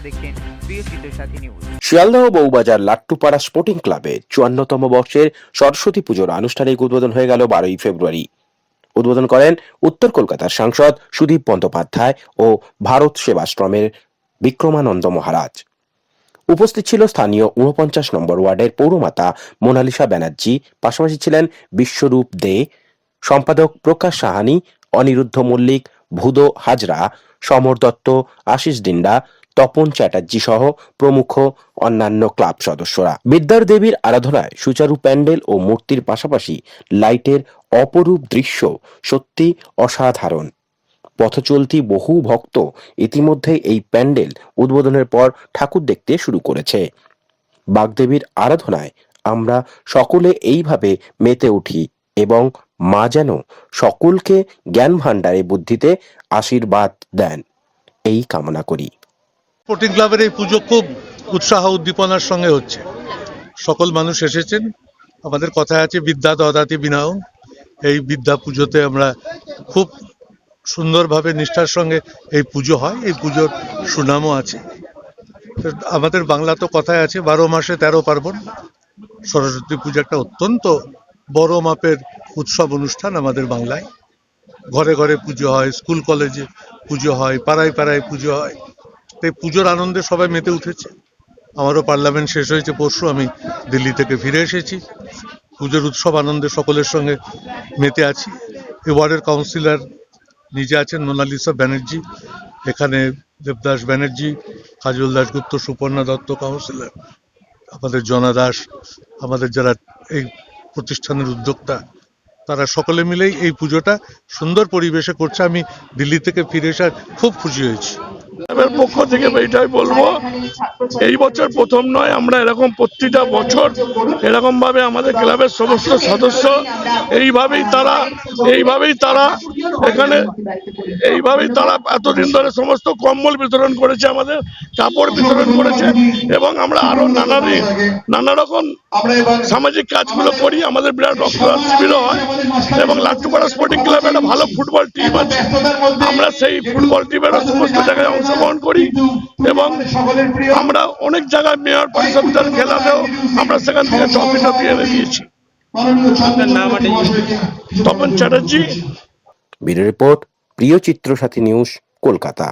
আপনারা দেখছেন প্রিয় চিত্রসাথী নিউজ শিয়ালদহ বউবাজার লাট্টুপাড়া স্পোর্টিং ক্লাবে চুয়ান্নতম বর্ষের সরস্বতী পুজোর আনুষ্ঠানিক উদ্বোধন হয়ে গেল বারোই ফেব্রুয়ারি। উদ্বোধন করেন উত্তর কলকাতার সাংসদ সুদীপ বন্দ্যোপাধ্যায় ও ভারত সেবাশ্রমের বিক্রমানন্দ মহারাজ। উপস্থিত ছিল স্থানীয় ঊনপঞ্চাশ নম্বর ওয়ার্ডের পৌরমাতা মোনালিসা ব্যানার্জি, পাশাপাশি ছিলেন বিশ্বরূপ দে, সম্পাদক প্রকাশ সাহানি, অনিরুদ্ধ মল্লিক ভুদো, হাজরা, সমর দত্ত, আশিস ডিন্ডা তপন চ্যাটার্জি সহ প্রমুখ অন্যান্য ক্লাব সদস্যরা। বিদ্যার দেবীর আরাধনায় সুচারু প্যান্ডেল ও মূর্তির পাশাপাশি লাইটের অপরূপ দৃশ্য সত্যি অসাধারণ। পথচলতি বহু ভক্ত ইতিমধ্যে এই প্যান্ডেল উদ্বোধনের পর ঠাকুর দেখতে শুরু করেছে। বাগদেবীর আরাধনায় আমরা সকলে এইভাবে মেতে উঠি এবং মা যেন সকলকে জ্ঞান ভাণ্ডারে বুদ্ধিতে আশীর্বাদ দেন। এই কামনা করি। স্পোর্টিং ক্লাবের এই পুজো খুব উৎসাহ উদ্দীপনার সঙ্গে হচ্ছে। সকল মানুষ এসেছেন। আমাদের কথায় আছে, বিদ্যা দদাতি বিনাও এই বিদ্যা পুজোতে আমরা খুব সুন্দরভাবে নিষ্ঠার সঙ্গে এই পুজো হয়। এই পুজোর সুনামও আছে। আমাদের বাংলা তো কথায় আছে, বারো মাসে তেরো পার্বণ। সরস্বতী পুজো একটা অত্যন্ত বড় মাপের উৎসব অনুষ্ঠান আমাদের বাংলায়। ঘরে ঘরে পুজো হয়, স্কুল কলেজে পুজো হয়, পাড়ায় পাড়ায় পুজো হয়। তাই পুজোর আনন্দে সবাই মেতে উঠেছে। আমারও পার্লামেন্ট শেষ হয়েছে, পরশু আমি দিল্লি থেকে ফিরে এসেছি। পুজোর উৎসব আনন্দে সকলের সঙ্গে মেতে আছি। এই ওয়ার্ডের কাউন্সিলর নিজে আছেন, মোনালিসা ব্যানার্জি। এখানে দেবদাস ব্যানার্জি, কাজল দাশগুপ্ত সুপর্ণা দত্ত কাউন্সিলর। আমাদের জনা দাস, আমাদের যারা এই প্রতিষ্ঠানের উদ্যোক্তা তারা সকলে মিলেই এই পুজোটা সুন্দর পরিবেশে করছে। আমি দিল্লি থেকে ফিরে এসে খুব খুশি হয়েছি। ক্লাবের পক্ষ থেকে এটাই বলব, এই বছর প্রথম নয়, আমরা এরকম প্রতিটা বছর এরকম ভাবে আমাদের ক্লাবের সমস্ত সদস্য, এইভাবেই তারা এইভাবেই তারা এখানে, এইভাবেই তারা এতদিন ধরে সমস্ত কম্বল বিতরণ করেছে আমাদের কাপড় বিতরণ করেছে এবং আমরা আরও নানা নানা রকম সামাজিক কাজগুলো করি, আমাদের বিরাট রক্তদান শিবিরও হয় এবং লাট্টুপাড়া স্পোর্টিং ক্লাবে একটা ভালো ফুটবল টিম আছে। আমরা সেই ফুটবল টিমের সমস্ত জায়গায় অংশগ্রহণ করি এবং আমরা অনেক জায়গায় মেয়র পরিষদের খেলাতেও আমরা সেখান থেকে ট্রফি টফি এনে দিয়েছি তপন চ্যাটার্জি। ব্যুরো রিপোর্ট, প্রিয় চিত্র সাথী নিউজ, কলকাতা।